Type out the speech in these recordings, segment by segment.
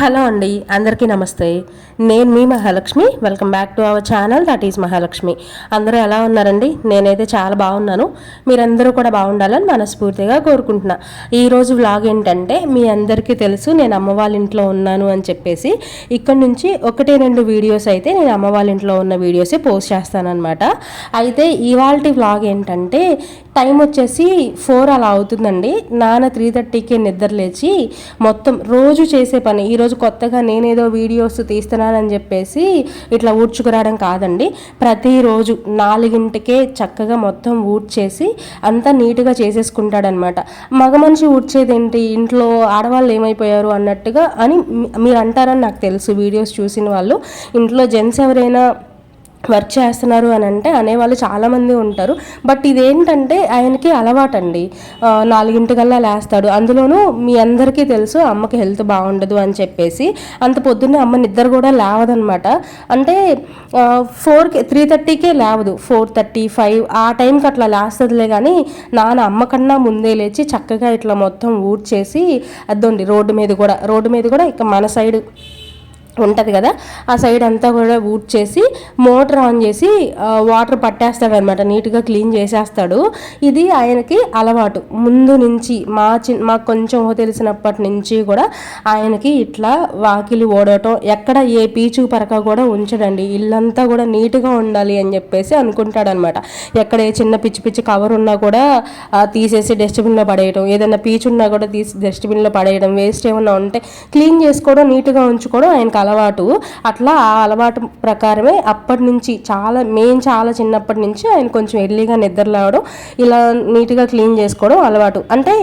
Hello అండి అందరికీ నమస్తే. నేను మీ Mahalakshmi welcome back to our channel that is Mahalakshmi. అందరూ ఎలా ఉన్నారండి? నేనైతే చాలా బాగున్నాను. మీరందరూ కూడా బాగుండాలని మనస్ఫూర్తిగా కోరుకుంటున్నా. ఈరోజు వ్లాగ్ ఏంటంటే మీ అందరికీ తెలుసు నేను అమ్మ వాళ్ళ ఇంట్లో ఉన్నాను అని చెప్పేసి ఇక్కడ నుంచి ఒకటి రెండు వీడియోస్ అయితే నేను అమ్మ వాళ్ళ ఇంట్లో ఉన్న వీడియోసే పోస్ట్ చేస్తానన్నమాట. అయితే ఇవాళ వ్లాగ్ ఏంటంటే టైం వచ్చేసి ఫోర్ అలా అవుతుందండి. నాన్న త్రీ థర్టీకి నిద్ర లేచి మొత్తం రోజు చేసే పని ఈరోజు కొత్తగా నేనేదో వీడియోస్ తీస్తున్నానని చెప్పేసి ఇట్లా ఊడ్చుకురావడం కాదండి. ప్రతిరోజు నాలుగింటికే చక్కగా మొత్తం ఊడ్చేసి అంతా నీట్గా చేసేసుకుంటాడనమాట. మగ మనిషి ఊడ్చేది ఏంటి ఇంట్లో ఆడవాళ్ళు ఏమైపోయారు అన్నట్టుగా అని మీరు అంటారని నాకు తెలుసు. వీడియోస్ చూసిన వాళ్ళు ఇంట్లో జెంట్స్ ఎవరైనా వర్క్ చేస్తున్నారు అని అంటే అనేవాళ్ళు చాలామంది ఉంటారు. బట్ ఇదేంటంటే ఆయనకి అలవాటండి. నాలుగింటికల్లా లేస్తాడు. అందులోనూ మీ అందరికీ తెలుసు అమ్మకి హెల్త్ బాగుండదు అని చెప్పేసి. అంత పొద్దున్నే అమ్మ నిద్ర కూడా లేవదనమాట. అంటే ఫోర్కి త్రీ థర్టీకే లేవదు. ఫోర్ థర్టీ ఫైవ్ ఆ టైంకి అట్లా లేస్తుందిలే కానీ నాన్న అమ్మకన్నా ముందే లేచి చక్కగా ఇట్లా మొత్తం ఊడ్చేసి అద్దండి రోడ్డు మీద కూడా. రోడ్డు మీద కూడా ఇక మన సైడ్ ఉంటుంది కదా ఆ సైడ్ అంతా కూడా ఊట్ చేసి మోటార్ ఆన్ చేసి వాటర్ పట్టేస్తాడు అనమాట నీట్గా క్లీన్ చేసేస్తాడు. ఇది ఆయనకి అలవాటు. ముందు నుంచి మా చి మాకు కొంచెం తెలిసినప్పటి నుంచి కూడా ఆయనకి ఇట్లా వాకిలి ఓడటం ఎక్కడ ఏ పీచు పరక కూడా ఉంచడండి. ఇల్లంతా కూడా నీట్గా ఉండాలి అని చెప్పేసి అనుకుంటాడనమాట ఎక్కడ ఏ చిన్న పిచ్చి పిచ్చి కవర్ ఉన్నా కూడా తీసేసి డస్ట్బిన్లో పడేయడం ఏదైనా పీచు ఉన్నా కూడా తీసి డస్ట్బిన్లో పడేయడం. వేస్ట్ ఏమన్నా ఉంటే క్లీన్ చేసుకోవడం నీట్గా ఉంచుకోవడం ఆయనకు అలవాటు. అలవాటు. అట్లా ఆ అలవాటు ప్రకారమే అప్పటి నుంచి చాలా మేము చాలా చిన్నప్పటి నుంచి ఆయన కొంచెం ఎర్లీగా నిద్రలేవడం ఇలా నీట్గా క్లీన్ చేసుకోవడం అలవాటు. అంటే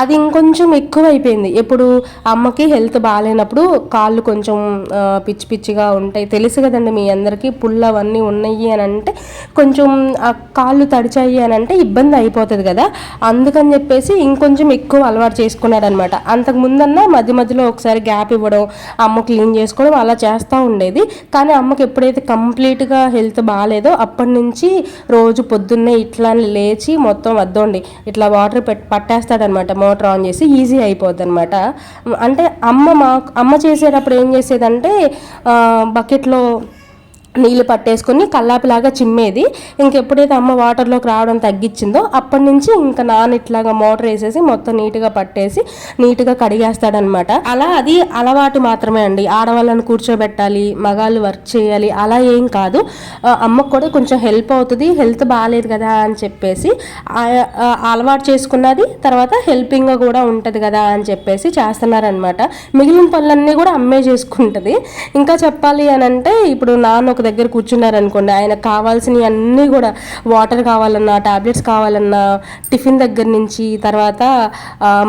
అది ఇంకొంచెం ఎక్కువ అయిపోయింది ఎప్పుడు అమ్మకి హెల్త్ బాగాలేనప్పుడు కాళ్ళు కొంచెం పిచ్చి పిచ్చిగా ఉంటాయి. తెలుసు కదండి మీ అందరికీ పుల్ల అవన్నీ ఉన్నాయి అని అంటే కొంచెం కాళ్ళు తడిచాయి అని అంటే ఇబ్బంది అయిపోతుంది కదా. అందుకని చెప్పేసి ఇంకొంచెం ఎక్కువ అలవాటు చేసుకున్నాడు అనమాట అంతకు ముందన్నా మధ్య మధ్యలో ఒకసారి గ్యాప్ ఇవ్వడం అమ్మ క్లీన్ చేసుకోవడం అలా చేస్తూ ఉండేది. కానీ అమ్మకి ఎప్పుడైతే కంప్లీట్గా హెల్త్ బాగాలేదో అప్పటి నుంచి రోజు పొద్దున్నే ఇట్లా లేచి మొత్తం వద్దండి. ఇట్లా వాటర్ పెట్ పట్టేస్తాడనమాట. మోటార్ ఆన్ చేసి ఈజీ అయిపోద్ది అనమాట అంటే అమ్మ మా అమ్మ చేసేటప్పుడు ఏం చేసేదంటే బకెట్లో నీళ్ళు పట్టేసుకొని కల్లాపిలాగా చిమ్మేది. ఇంకెప్పుడైతే అమ్మ వాటర్లోకి రావడం తగ్గించిందో అప్పటి నుంచి ఇంకా నాన్న ఇట్లాగా మోటార్ వేసేసి మొత్తం నీట్గా పట్టేసి నీట్గా కడిగేస్తాడనమాట. అలా అది అలవాటు మాత్రమే అండి. ఆడవాళ్ళని కూర్చోబెట్టాలి మగాళ్ళు వర్క్ చేయాలి అలా ఏం కాదు. అమ్మకు కూడా కొంచెం హెల్ప్ అవుతుంది. హెల్త్ బాగాలేదు కదా అని చెప్పేసి అలవాటు చేసుకున్నది. తర్వాత హెల్పింగ్ కూడా ఉంటుంది కదా అని చెప్పేసి చేస్తున్నారనమాట. మిగిలిన పనులన్నీ కూడా అమ్మే చేసుకుంటుంది. ఇంకా చెప్పాలి అని అంటే ఇప్పుడు నాన్న ఒక దగ్గర కూర్చున్నారనుకోండి ఆయన కావాల్సినవి అన్నీ కూడా వాటర్ కావాలన్నా టాబ్లెట్స్ కావాలన్నా టిఫిన్ దగ్గర నుంచి తర్వాత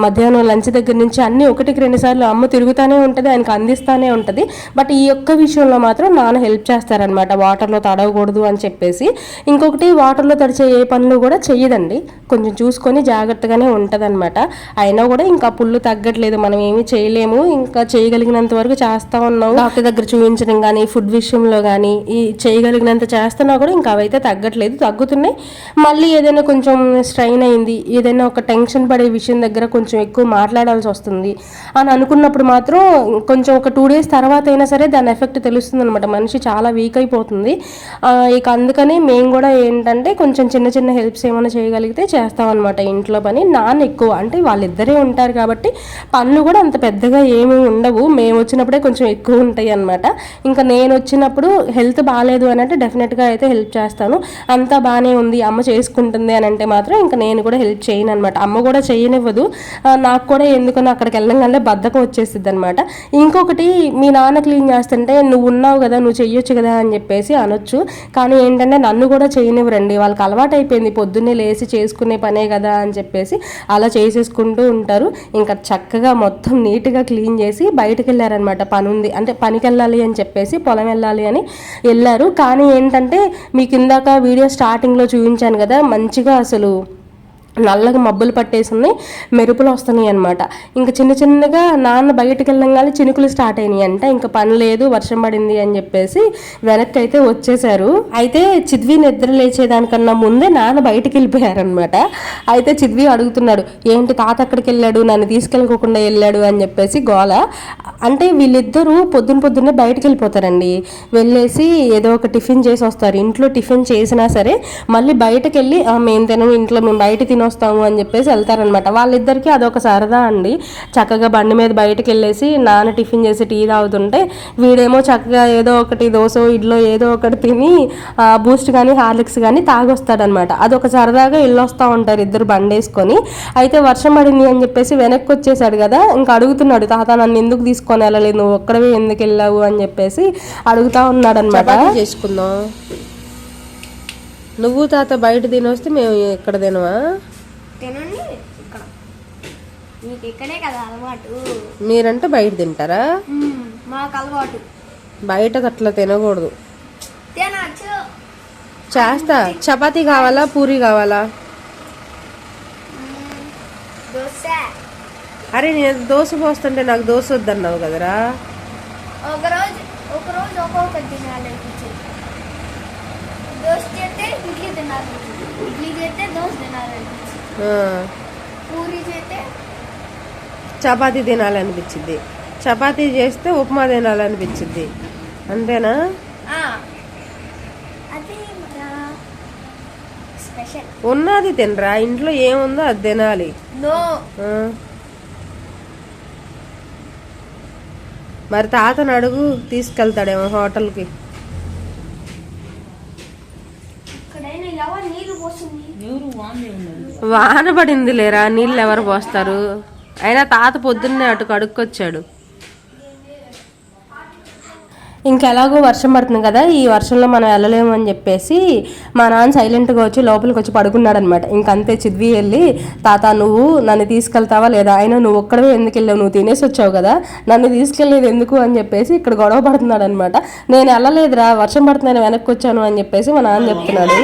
మధ్యాహ్నం లంచ్ దగ్గర నుంచి అన్నీ ఒకటికి రెండు సార్లు అమ్మ తిరుగుతూనే ఉంటుంది ఆయనకు అందిస్తూనే ఉంటుంది. బట్ ఈ ఒక్క విషయంలో మాత్రం నాన్న హెల్ప్ చేస్తారనమాట వాటర్లో తడవకూడదు అని చెప్పేసి. ఇంకొకటి వాటర్లో తడిచే ఏ పనులు కూడా చెయ్యదండి. కొంచెం చూసుకొని జాగ్రత్తగానే ఉంటుందన్నమాట. అయినా కూడా ఇంకా పుల్లు తగ్గట్లేదు మనం ఏమీ చేయలేము. ఇంకా చేయగలిగినంత వరకు చేస్తూ ఉన్నాం డాక్టర్ దగ్గర చూపించడం కానీ ఫుడ్ విషయంలో కానీ ఈ చేయగలిగినంత చేస్తున్నా కూడా ఇంకా అవైతే తగ్గట్లేదు. తగ్గుతున్నాయి. మళ్ళీ ఏదైనా కొంచెం స్ట్రైన్ అయింది ఏదైనా ఒక టెన్షన్ పడే విషయం దగ్గర కొంచెం ఎక్కువ మాట్లాడాల్సి వస్తుంది అని అనుకున్నప్పుడు మాత్రం కొంచెం ఒక టూ డేస్ తర్వాత అయినా సరే దాని ఎఫెక్ట్ తెలుస్తుంది అనమాట మనిషి చాలా వీక్ అయిపోతుంది. ఇక అందుకని మేము కూడా ఏంటంటే కొంచెం చిన్న చిన్న హెల్ప్స్ ఏమైనా చేయగలిగితే చేస్తామన్నమాట ఇంట్లో పని. నాన్న ఎక్కువ అంటే వాళ్ళిద్దరే ఉంటారు కాబట్టి పనులు కూడా అంత పెద్దగా ఏమీ ఉండవు. మేము వచ్చినప్పుడే కొంచెం ఎక్కువ ఉంటాయి అనమాట ఇంకా నేను వచ్చినప్పుడు హెల్త్ హెల్త్ బాగాలేదు అని అంటే డెఫినెట్గా అయితే హెల్ప్ చేస్తాను. అంతా బాగానే ఉంది అమ్మ చేసుకుంటుంది అని అంటే మాత్రం ఇంకా నేను కూడా హెల్ప్ చేయను అనమాట అమ్మ కూడా చేయనివ్వదు. నాకు కూడా ఎందుకన్నా అక్కడికి వెళ్ళంగానే బద్ధకం వచ్చేస్తుంది అనమాట ఇంకొకటి మీ నాన్న క్లీన్ చేస్తుంటే నువ్వు ఉన్నావు కదా నువ్వు చెయ్యొచ్చు కదా అని చెప్పేసి అనొచ్చు. కానీ ఏంటంటే నన్ను కూడా చేయనివ్వరండి. వాళ్ళకి అలవాటు అయిపోయింది పొద్దున్నే లేచి చేసుకునే పనే కదా అని చెప్పేసి అలా చేసేసుకుంటూ ఉంటారు. ఇంకా చక్కగా మొత్తం నీట్గా క్లీన్ చేసి బయటకు వెళ్ళారనమాట పని ఉంది అంటే పనికి వెళ్ళాలి అని చెప్పేసి పొలం వెళ్ళాలి అని వెళ్ళారు. కానీ ఏంటంటే మీకు ఇందాక వీడియో స్టార్టింగ్లో చూపించాను కదా మంచిగా అసలు నల్లగా మబ్బులు పట్టేసింది మెరుపులు వస్తున్నాయి అనమాట ఇంకా చిన్న చిన్నగా నాన్న బయటకు వెళ్ళంగానే చినుకులు స్టార్ట్ అయినాయి అంట. ఇంకా పని లేదు వర్షం పడింది అని చెప్పేసి వెనక్కి అయితే వచ్చేసారు అయితే చిద్వి నిద్ర లేచేదానికన్నా ముందే నాన్న బయటకు వెళ్ళిపోయారనమాట అయితే చిద్వి అడుగుతున్నాడు ఏంటి తాత అక్కడికి వెళ్ళాడు? నన్ను తీసుకెళ్ళకోకుండా వెళ్ళాడు? అని చెప్పేసి గోల. అంటే వీళ్ళిద్దరూ పొద్దున పొద్దున్నే బయటకు వెళ్ళిపోతారండి. వెళ్ళేసి ఏదో ఒక టిఫిన్ చేసి వస్తారు. ఇంట్లో టిఫిన్ చేసినా సరే మళ్ళీ బయటకు వెళ్ళి మేము తినము ఇంట్లో మేము బయట వస్తాము అని చెప్పేసి వెళ్తారనమాట వాళ్ళిద్దరికి అదొక సరదా అండి. చక్కగా బండి మీద బయటకు వెళ్ళేసి నాన్న టిఫిన్ చేసి టీ తాగుతుంటే వీడేమో చక్కగా ఏదో ఒకటి దోశ ఇడ్లో ఏదో ఒకటి తిని బూస్ట్ కానీ హార్లిక్స్ కానీ తాగొస్తాడనమాట అదొక సరదాగా వెళ్ళొస్తూ ఉంటారు ఇద్దరు బండి వేసుకొని. అయితే వర్షం పడింది అని చెప్పేసి వెనక్కి వచ్చేసాడు కదా ఇంకా అడుగుతున్నాడు తాత నన్ను ఎందుకు తీసుకొని వెళ్ళలేదు? నువ్వు ఒక్కడవే ఎందుకు వెళ్ళావు? అని చెప్పేసి అడుగుతా ఉన్నాడు అనమాట చేసుకుందాం. నువ్వు తాత బయట తినొస్తే మేము ఇక్కడ తినవా తినండి. ఇక్కడ. మీకు ఇక్కడే కదా అలవాటు. మీరంటే బయట తింటారా? మాకు అలవాటు. బయట అట్లా తినకూడదు. తినచ్చు. చేస్తా. చపాతీ కావాలా? పూరి కావాలా? దోశ. అరే నేను దోశ పోస్తుంటే నాకు దోశ వద్దన్నావు కదరా? ఒకరోజు ఒకరోజు ఒక్కొక్కటి తినాలనిపించింది దోశ చేస్తే ఇడ్లీ తినాలనిపించింది ఇడ్లీ చేస్తే దోశ తినాలనిపించింది పూరి చేస్తే? చపాతీ తినాలనిపించింది చపాతీ చేస్తే ఉప్మా తినాలనిపించింది అంతేనా? ఉన్నది తినరా? ఇంట్లో ఏముందో అది తినాలి. మరి తాతను అడుగు తీసుకెళ్తాడేమో హోటల్కి ఇక్కడైనా ఎవరు నీళ్ళు పోస్తుంది వాన పడింది లేరా నీళ్ళు ఎవరు పోస్తారు? అయినా తాత పొద్దున్నే అటు కడుక్కొచ్చాడు. ఇంకెలాగో వర్షం పడుతుంది కదా ఈ వర్షంలో మనం వెళ్ళలేము అని చెప్పేసి మా నాన్న సైలెంట్గా వచ్చి లోపలికి వచ్చి పడుకున్నాడు అనమాట ఇంకంతే చిద్వి వెళ్ళి తాత నువ్వు నన్ను తీసుకెళ్తావా లేదా? అయినా నువ్వు ఒక్కడవే ఎందుకు వెళ్ళావు? నువ్వు తినేసి వచ్చావు కదా నన్ను తీసుకెళ్ళలేదు ఎందుకు? అని చెప్పేసి ఇక్కడ గొడవ పడుతున్నాడు అనమాట నేను వెళ్ళలేదురా వర్షం పడుతుందని వెనక్కి వచ్చాను అని చెప్పేసి మా నాన్న చెప్తున్నాడు.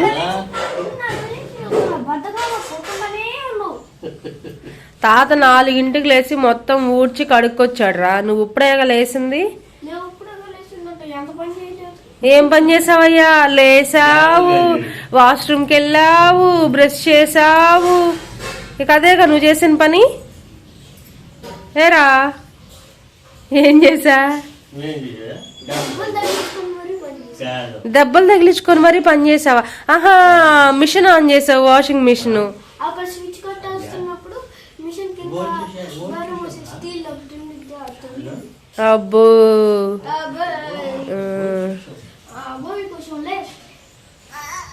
తాత నాలుగింటికి లేచి మొత్తం ఊడ్చి కడుక్కొచ్చాడు రా నువ్వు ఇప్పుడే లేసింది నేను ఇప్పుడు లేచిందంటే. ఎంత పని చేయలేదు ఏం పని చేసావయ్యా? లేసావు వాష్రూమ్కి వెళ్ళావు. బ్రష్ చేసావు ఇక అదేగా నువ్వు చేసిన పని? ఏరా? ఏం చేసా. దెబ్బలు తగిలించుకొని మరీ పని చేసావా ఆహా మిషన్ ఆన్ చేసావు వాషింగ్ మిషన్. మిషన్ కింద వేరే మోసం స్టీల్ ఒకటి ఉంది, అది తగిలింది. అబ్బో అబ్బాయ్. ఉమ్. అబ్బాయ్ కొంచెం లే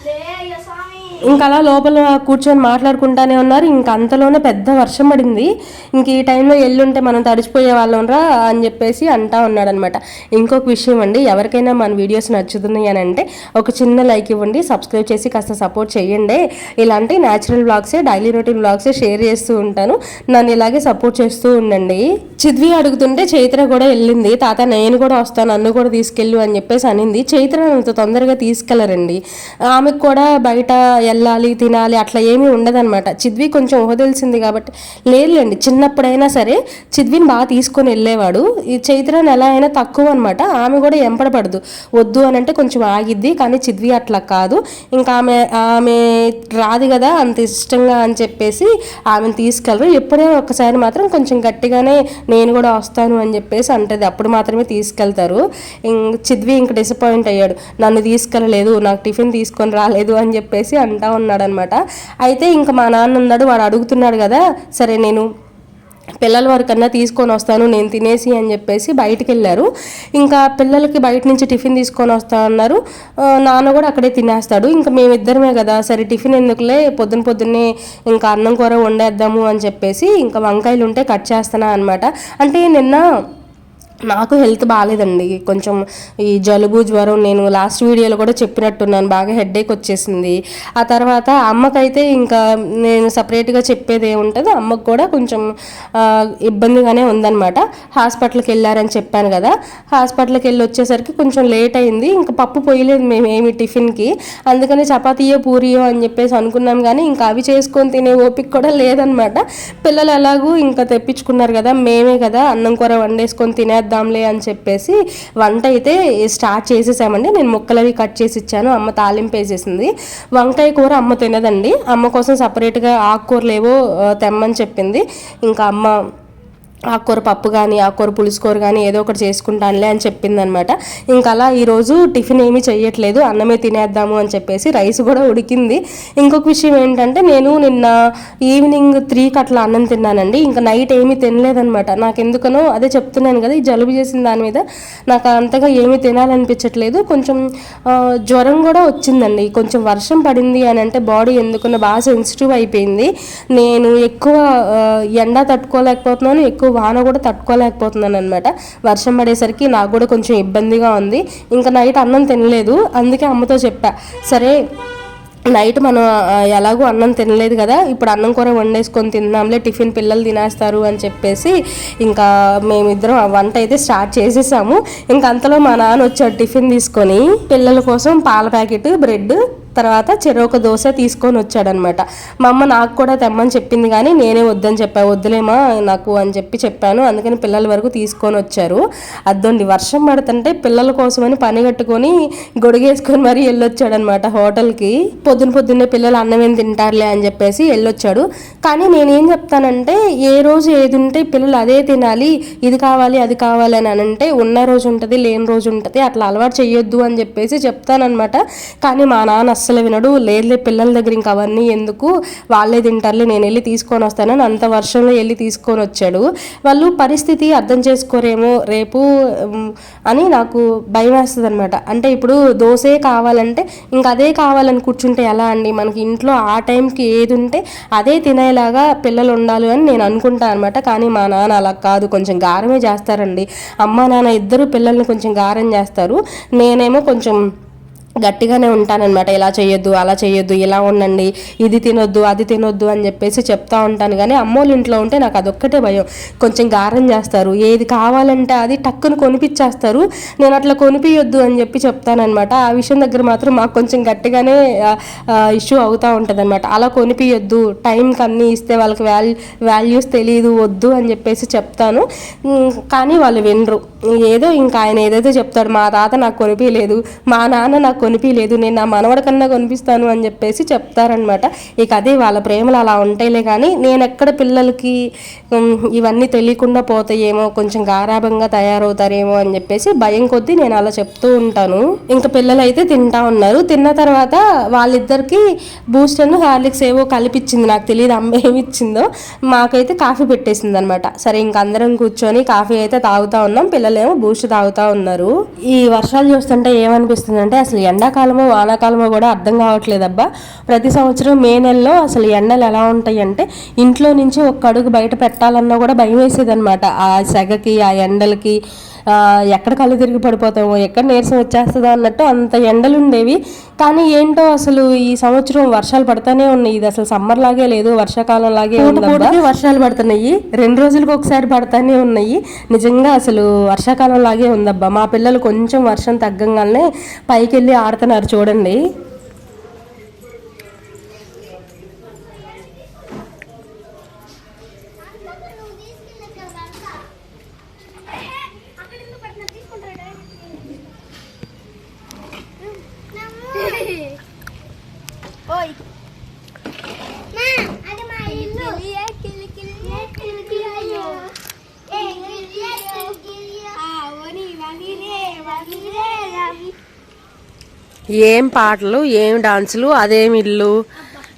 లే అయ్య స్వామి ఇంకా అలా లోపల కూర్చొని మాట్లాడుకుంటానే ఉన్నారు. ఇంక అంతలోనే పెద్ద వర్షం పడింది. ఇంక ఈ టైంలో ఎల్లుంటే మనం తడిచిపోయే వాళ్ళం రా అని చెప్పేసి అంటా ఉన్నాడనమాట. ఇంకొక విషయం అండి ఎవరికైనా మన వీడియోస్ నచ్చుతున్నాయి అని అంటే ఒక చిన్న లైక్ ఇవ్వండి సబ్స్క్రైబ్ చేసి కాస్త సపోర్ట్ చేయండి. ఇలాంటి న్యాచురల్ బ్లాగ్సే డైలీ రొటీన్ బ్లాగ్సే షేర్ చేస్తూ ఉంటాను. నన్ను ఇలాగే సపోర్ట్ చేస్తూ ఉండండి. చిద్వి అడుగుతుంటే చైత్ర కూడా వెళ్ళింది. తాత నేను కూడా వస్తాను నన్ను కూడా తీసుకెళ్ళు అని చెప్పేసి అనింది. చైత్ర అంత తొందరగా తీసుకెళ్ళరండి ఆమెకు కూడా బయట వెళ్ళాలి తినాలి అట్లా ఏమీ ఉండదన్నమాట. చిద్వి కొంచెం ఊహ తెలిసింది కాబట్టి లేదులేండి చిన్నప్పుడైనా సరే చిద్విని బాగా తీసుకొని వెళ్ళేవాడు. ఈ చైత్రని ఎలా అయినా తక్కువ అనమాట ఆమె కూడా ఎంపడపడదు. వద్దు అని అంటే కొంచెం ఆగిద్ది కానీ చిద్వి అట్లా కాదు. ఇంకా ఆమె ఆమె రాదు కదా అంత ఇష్టంగా అని చెప్పేసి ఆమెను తీసుకెళ్ళరు. ఎప్పుడే ఒకసారి మాత్రం కొంచెం గట్టిగానే నేను కూడా వస్తాను అని చెప్పేసి అంటది. అప్పుడు మాత్రమే తీసుకెళ్తారు. ఇం- చిద్వి ఇంక డిసప్పాయింట్ అయ్యాడు. నన్ను తీసుకెళ్ళలేదు నాకు టిఫిన్ తీసుకొని రాలేదు అని చెప్పేసి అంటా అంటా ఉన్నాడనమాట. అయితే ఇంకా మా నాన్న ఉన్నాడు వాడు అడుగుతున్నాడు కదా సరే నేను పిల్లల వరకన్నా తీసుకొని వస్తాను నేను తినేసి అని చెప్పేసి బయటికి వెళ్ళారు ఇంకా పిల్లలకి బయట నుంచి టిఫిన్ తీసుకొని వస్తా అన్నారు. నాన్న కూడా అక్కడే తినేస్తాడు. ఇంకా మేమిద్దరమే కదా సరే టిఫిన్ ఎందుకులే పొద్దున పొద్దున్నే ఇంకా అన్నం కూర వండేద్దాము అని చెప్పేసి ఇంకా వంకాయలు ఉంటే కట్ చేస్తానా అనమాట అంటే నిన్న నాకు హెల్త్ బాగాలేదండి కొంచెం ఈ జలుబు జ్వరం నేను లాస్ట్ వీడియోలో కూడా చెప్పినట్టున్నాను. బాగా హెడేక్ వచ్చేసింది. ఆ తర్వాత అమ్మకైతే ఇంకా నేను సపరేట్గా చెప్పేది ఏముంటుందో? అమ్మకు కూడా కొంచెం ఇబ్బందిగానే ఉందన్నమాట. హాస్పిటల్కి వెళ్ళారని చెప్పాను కదా. హాస్పిటల్కి వెళ్ళి వచ్చేసరికి కొంచెం లేట్ అయింది. ఇంకా పప్పు పోయలేదు మేము ఏమి టిఫిన్కి. అందుకని చపాతీయో పూరియో అని చెప్పేసి అనుకున్నాం కానీ ఇంకా అవి చేసుకొని తినే ఓపిక కూడా లేదనమాట పిల్లలు ఎలాగూ ఇంకా తెప్పించుకున్నారు కదా. మేమే కదా అన్నం కూర వండేసుకొని తినేద్దాంలే అని చెప్పేసి వంట అయితే స్టార్ట్ చేసేసామండి. నేను ముక్కలు అవి కట్ చేసి ఇచ్చాను. అమ్మ తాలింపు వేసేసింది. వంకాయ కూర అమ్మ తినదండి. అమ్మ కోసం సపరేట్గా ఆకుకూరలు ఏవో తెమ్మని చెప్పింది. ఇంకా అమ్మ ఆకుకూర పప్పు కానీ ఆకుకూర పులుసుకూర కానీ ఏదో ఒకటి చేసుకుంటానులే అని చెప్పిందనమాట. ఇంకా అలా ఈరోజు టిఫిన్ ఏమీ చేయట్లేదు అన్నమే తినేద్దాము అని చెప్పేసి రైస్ కూడా ఉడికింది. ఇంకొక విషయం ఏంటంటే నేను నిన్న ఈవినింగ్ త్రీకి అట్లా అన్నం తిన్నానండి. ఇంకా నైట్ ఏమీ తినలేదనమాట. నాకు ఎందుకనో అదే చెప్తున్నాను కదా ఈ జలుబు చేసిన దాని మీద నాకు అంతగా ఏమీ తినాలనిపించట్లేదు. కొంచెం జ్వరం కూడా వచ్చిందండి. కొంచెం వర్షం పడింది అని అంటే బాడీ ఎందుకనో బాగా సెన్సిటివ్ అయిపోయింది. నేను ఎక్కువ ఎండ తట్టుకోలేకపోతున్నాను ఎక్కువ వాన కూడా తట్టుకోలేకపోతున్నాను అనమాట వర్షం పడేసరికి నాకు కూడా కొంచెం ఇబ్బందిగా ఉంది. ఇంకా నైట్ అన్నం తినలేదు. అందుకే అమ్మతో చెప్పా సరే నైట్ మనం ఎలాగో అన్నం తినలేదు కదా ఇప్పుడు అన్నం కూర వండేసుకొని తిందాంలే టిఫిన్ పిల్లలు తినేస్తారు అని చెప్పేసి ఇంకా మేమిద్దరం వంట అయితే స్టార్ట్ చేసేసాము. ఇంకా అంతలో మా నాన్న వచ్చాడు టిఫిన్ తీసుకొని పిల్లల కోసం పాల ప్యాకెట్ బ్రెడ్ తర్వాత చెరొక దోశ తీసుకొని వచ్చాడనమాట. మా అమ్మ నాకు కూడా తెమ్మని చెప్పింది కానీ నేనే వద్దని చెప్పా. వద్దులేమా నాకు అని చెప్పి చెప్పాను. అందుకని పిల్లల వరకు తీసుకొని వచ్చారు. అద్దండి వర్షం పడుతుంటే పిల్లల కోసమని పని కట్టుకొని గొడుగేసుకొని మరీ వెళ్ళొచ్చాడనమాట హోటల్కి. పొద్దున పొద్దున్నే పిల్లలు అన్నం ఏం తింటారులే అని చెప్పేసి వెళ్ళొచ్చాడు. కానీ నేనేం చెప్తానంటే ఏ రోజు ఏది ఉంటే పిల్లలు అదే తినాలి. ఇది కావాలి అది కావాలి అని అంటే ఉన్న రోజు ఉంటుంది లేని రోజు ఉంటుంది. అట్లా అలవాటు చేయొద్దు అని చెప్పేసి చెప్తానమాట కానీ మా నాన్న అస్సలు వినడు. లేదులే పిల్లల దగ్గర ఇంకా అవన్నీ ఎందుకు? వాళ్ళే తింటారులే నేను వెళ్ళి తీసుకొని వస్తానని అంత వర్షంలో వెళ్ళి తీసుకొని వచ్చాడు. వాళ్ళు పరిస్థితి అర్థం చేసుకోరేమో రేపు అని నాకు భయం వేస్తుంది అనమాట అంటే ఇప్పుడు దోసే కావాలంటే ఇంకా అదే కావాలని కూర్చుంటే ఎలా అండి? మనకి ఇంట్లో ఆ టైంకి ఏది ఉంటే అదే తినేలాగా పిల్లలు ఉండాలి అని నేను అనుకుంటాను అనమాట కానీ మా నాన్న అలా కాదు. కొంచెం గారమే చేస్తారండి. అమ్మ నాన్న ఇద్దరు పిల్లల్ని కొంచెం గారం చేస్తారు. నేనేమో కొంచెం గట్టిగానే ఉంటానన్నమాట. ఇలా చేయొద్దు అలా చేయొద్దు ఇలా ఉండండి ఇది తినొద్దు అది తినొద్దు అని చెప్పేసి చెప్తా ఉంటాను. కానీ అమ్మోళ్ళ ఇంట్లో ఉంటే నాకు అదొక్కటే భయం. కొంచెం గారం చేస్తారు. ఏది కావాలంటే అది టక్కును కొనిపించేస్తారు నేను అట్లా కొనిపించొద్దు అని చెప్పి చెప్తానమాట ఆ విషయం దగ్గర మాత్రం మాకు కొంచెం గట్టిగానే ఇష్యూ అవుతూ ఉంటుంది అనమాట అలా కొనిపించొద్దు టైంకి అన్నీ ఇస్తే వాళ్ళకి వాల్యూ వాల్యూస్ తెలియదు వద్దు అని చెప్పేసి చెప్తాను. కానీ వాళ్ళు వినరు. ఏదో ఇంకా ఆయన ఏదైతే చెప్తాడు మా తాత నాకు కొనిపించలేదు మా నాన్న నాకు కొనిపించలేదు నేను నా మనవడి కన్నా కొనిపిస్తాను అని చెప్పేసి చెప్తారనమాట ఇక అదే వాళ్ళ ప్రేమలు అలా ఉంటాయిలే కానీ నేను ఎక్కడ పిల్లలకి ఇవన్నీ తెలియకుండా పోతాయేమో కొంచెం గారాభంగా తయారవుతారేమో అని చెప్పేసి భయం కొద్దీ నేను అలా చెప్తూ ఉంటాను. ఇంకా పిల్లలు అయితే తింటా ఉన్నారు. తిన్న తర్వాత వాళ్ళిద్దరికి బూస్ట్ హార్లిక్స్ ఏవో కలిపిచ్చింది. నాకు తెలియదు అమ్మ ఏమిచ్చిందో. మాకైతే కాఫీ పెట్టేసింది అనమాట సరే ఇంక అందరం కూర్చొని కాఫీ అయితే తాగుతా ఉన్నాం. పిల్లలేమో బూస్ట్ తాగుతా ఉన్నారు. ఈ వర్షాలు చూస్తుంటే ఏమనిపిస్తుంది అంటే అసలు ఎండాకాలమో వానాకాలమో కూడా అర్థం కావట్లేదు అబ్బా. ప్రతి సంవత్సరం మే నెలలో అసలు ఎండలు ఎలా ఉంటాయి అంటే ఇంట్లో నుంచి ఒక్క అడుగు బయట పెట్టాలన్నా కూడా భయం వేసేది అనమాట ఆ సెగకి ఆ ఎండలకి ఎక్కడ కళ్ళు తిరిగి పడిపోతామో ఎక్కడ నీరసం వచ్చేస్తుందో అన్నట్టు అంత ఎండలు ఉండేవి కానీ ఏంటో అసలు ఈ సంవత్సరం వర్షాలు పడతానే ఉన్నాయి. ఇది అసలు సమ్మర్ లాగే లేదు వర్షాకాలం లాగే వర్షాలు పడుతున్నాయి. రెండు రోజులకు ఒకసారి పడతానే ఉన్నాయి. నిజంగా అసలు వర్షాకాలం లాగే ఉందబ్బా. మా పిల్లలు కొంచెం వర్షం తగ్గంగానే పైకి వెళ్ళి ఆడుతున్నారు చూడండి అక్కడ ఎందుకు పట్టిన తీసుకుంటాడా ఓయ్ ఏ పాటలు ఏం డాన్సులు అదేం ఇల్లు?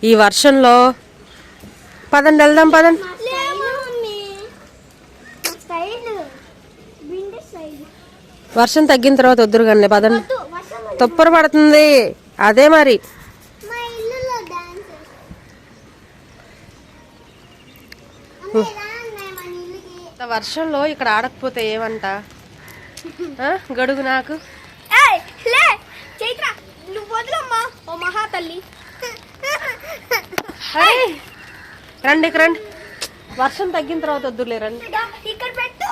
ఈ వర్షంలో పదండి వెళ్దాం పదండి. లేమా మమ్మీ స్టైల్ విండో స్టైల్ వర్షం తగ్గిన తర్వాత వద్దురు కానీ పదండి తుప్పర పడుతుంది. అదే మరి. వర్షంలో ఇక్కడ ఆడకపోతే ఏమంట? గడుగు నాకు. ఏయ్ లే చైత్ర నువ్వు వదిలమ్మా. ఓ మహా తల్లి అరే, రండి ఇక్కడ రండి. వర్షం తగ్గిన తర్వాత వద్దులే రండి. ఇక్కడ పెట్టు.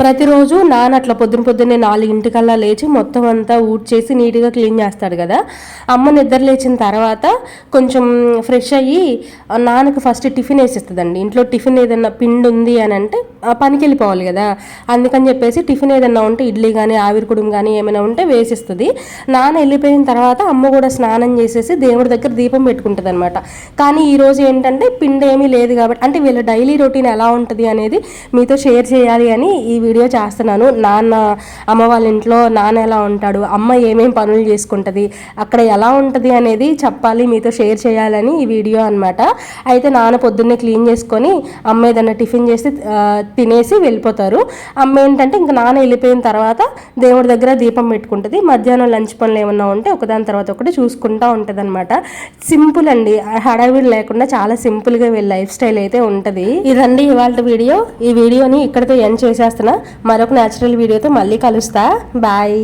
ప్రతిరోజు నాన్న అట్లా పొద్దున పొద్దున్నే నాలుగింటికల్లా లేచి మొత్తం అంతా ఊడ్ చేసి నీట్గా క్లీన్ చేస్తాడు కదా. అమ్మ నిద్ర లేచిన తర్వాత కొంచెం ఫ్రెష్ అయ్యి నాన్నకు నాన్నకి ఫస్ట్ టిఫిన్ వేసిస్తుందండి. ఇంట్లో టిఫిన్ ఏదన్నా పిండి ఉంది అని అంటే పనికి వెళ్ళిపోవాలి కదా. అందుకని చెప్పేసి టిఫిన్ ఏదన్నా ఉంటే ఇడ్లీ కానీ ఆవిరికుడుం కానీ ఏమైనా ఉంటే వేసిస్తుంది. నాన్న వెళ్ళిపోయిన తర్వాత అమ్మ కూడా స్నానం చేసేసి దేవుడి దగ్గర దీపం పెట్టుకుంటుంది అనమాట కానీ ఈరోజు ఏంటంటే పిండి ఏమీ లేదు కాబట్టి అంటే వీళ్ళ డైలీ రొటీన్ ఎలా ఉంటుంది అనేది మీతో షేర్ చేయాలి అని ఈ వీడియో చేస్తున్నాను. నాన్న అమ్మ వాళ్ళ ఇంట్లో నాన్న ఎలా ఉంటాడు అమ్మ ఏమేమి పనులు చేసుకుంటుంది అక్కడ ఎలా ఉంటుంది అనేది చెప్పాలి మీతో షేర్ చేయాలని ఈ వీడియో అన్నమాట. అయితే నాన్న పొద్దున్నే క్లీన్ చేసుకొని అమ్మ ఏదైనా టిఫిన్ చేసి తినేసి వెళ్ళిపోతారు. అమ్మ ఏంటంటే ఇంకా నాన్న వెళ్ళిపోయిన తర్వాత దేవుడి దగ్గర దీపం పెట్టుకుంటుంది. మధ్యాహ్నం లంచ్ పనులు ఏమన్నా ఉంటే ఒకదాని తర్వాత ఒకటి చూసుకుంటూ ఉంటుంది అనమాట సింపుల్ అండి. హడావిడి లేకుండా చాలా సింపుల్గా వీళ్ళ లైఫ్ స్టైల్ అయితే ఉంటుంది. ఇదండి ఇవాళ వీడియో. ఈ వీడియోని ఇక్కడితో ఎండ్ చేసేస్తున్నా. మరొక న్యాచురల్ వీడియోతో మళ్ళీ కలుస్తా. బాయ్